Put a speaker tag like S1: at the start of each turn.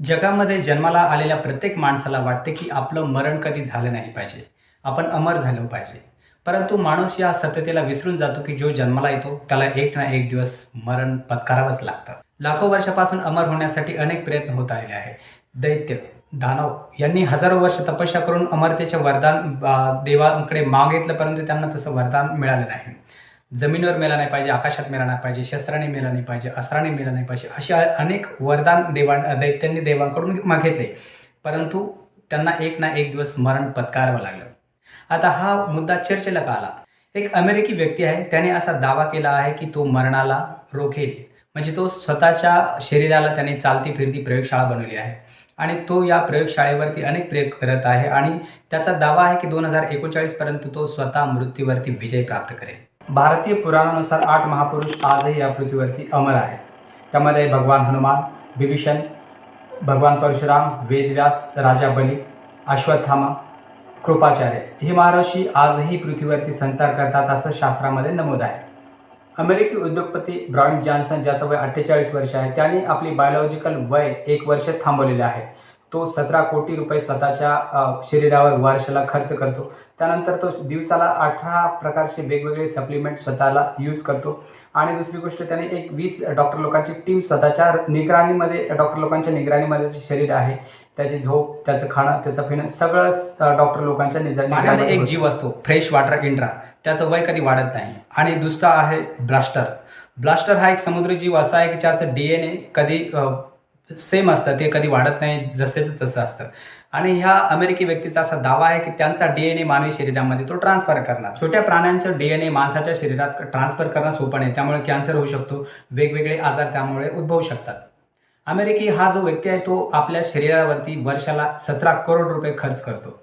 S1: जगामध्ये जन्माला आलेल्या प्रत्येक माणसाला वाटते की आपलं मरण कधी झालं नाही पाहिजे. आपण अमर झालं पाहिजे. परंतु माणूस या सत्यतेला विसरून जातो की जो जन्माला येतो त्याला एक ना एक दिवस मरण पत्करावंच लागतं. लाखो वर्षापासून अमर होण्यासाठी अनेक प्रयत्न होत आलेले आहे दैत्य दानव यांनी हजारो वर्ष तपस्या करून अमरतेचे वरदान देवांकडे मागितलं परंतु त्यांना तसं वरदान मिळालं नाही. जमिनीवर मेला नाही पाहिजे आकाशात मेला नाही पाहिजे शस्त्राने मेला नाही पाहिजे अस्त्राने मेला नाही पाहिजे अशा अनेक वरदान देवां दैत्यांनी देवांकडून मागितले. परंतु त्यांना एक ना एक दिवस मरण पत्करावं लागलं. आता हा मुद्दा चर्चेला का आला? एक अमेरिकी व्यक्ती आहे त्याने असा दावा केला आहे की तो मरणाला रोखेल. म्हणजे तो स्वतःच्या शरीराला त्याने चालती फिरती प्रयोगशाळा बनवली आहे. आणि तो या प्रयोगशाळेवरती अनेक प्रयोग करत आहे आणि त्याचा दावा आहे की दोन हजार एकोणचाळीसपर्यंत तो स्वतः मृत्यूवरती विजय प्राप्त करेल. भारतीय पुराणानुसार आठ महापुरुष आजही या पृथ्वीवरती अमर आहेत. त्यामध्ये भगवान हनुमान बिभीषण भगवान परशुराम वेदव्यास राजा बली अश्वत्थामा कृपाचार्य हे महर्षी आजही पृथ्वीवरती संचार करतात असं शास्त्रामध्ये नमूद आहे. अमेरिकी उद्योगपती ब्रायन जॉन्सन ज्याचं वय अठ्ठेचाळीस वर्ष आहे त्यांनी आपली बायोलॉजिकल वय एक वर्ष थांबवलेले आहे. तो सतरा कोटी रुपये स्वतःच्या शरीरावर वर्षाला खर्च करतो. त्यानंतर तो दिवसाला अठरा प्रकारचे वेगवेगळे सप्लिमेंट स्वतःला यूज करतो. आणि दुसरी गोष्ट त्याने एक वीस डॉक्टर लोकांची टीम स्वतःच्या निगराणीमध्ये डॉक्टर लोकांच्या निगराणीमध्ये जे शरीर आहे त्याची झोप त्याचं खाणं त्याचं पिणं सगळं डॉक्टर लोकांच्या निगराणीमध्ये एक जीव असतो फ्रेश वॉटर इंड्रा त्याचं वय कधी वाढत नाही. आणि दुसरा आहे ब्लास्टर. ब्लास्टर हा एक समुद्री जीव असा आहे की ज्याचं डी एन ए कधी सेम असतं. ते कधी वाढत नाही जसेच तसं असतं. आणि ह्या अमेरिकी व्यक्तीचा असा दावा आहे की त्यांचा डीएनए मानवी शरीरामध्ये तो ट्रान्सफर करणार. छोट्या प्राण्यांचं डीएनए माणसाच्या शरीरात ट्रान्सफर करणं सोपं नाही. त्यामुळे कॅन्सर होऊ शकतो. वेगवेगळे आजार त्यामुळे उद्भवू शकतात. अमेरिकी हा जो व्यक्ती आहे तो आपल्या शरीरावरती वर्षाला सतरा करोड रुपये खर्च करतो.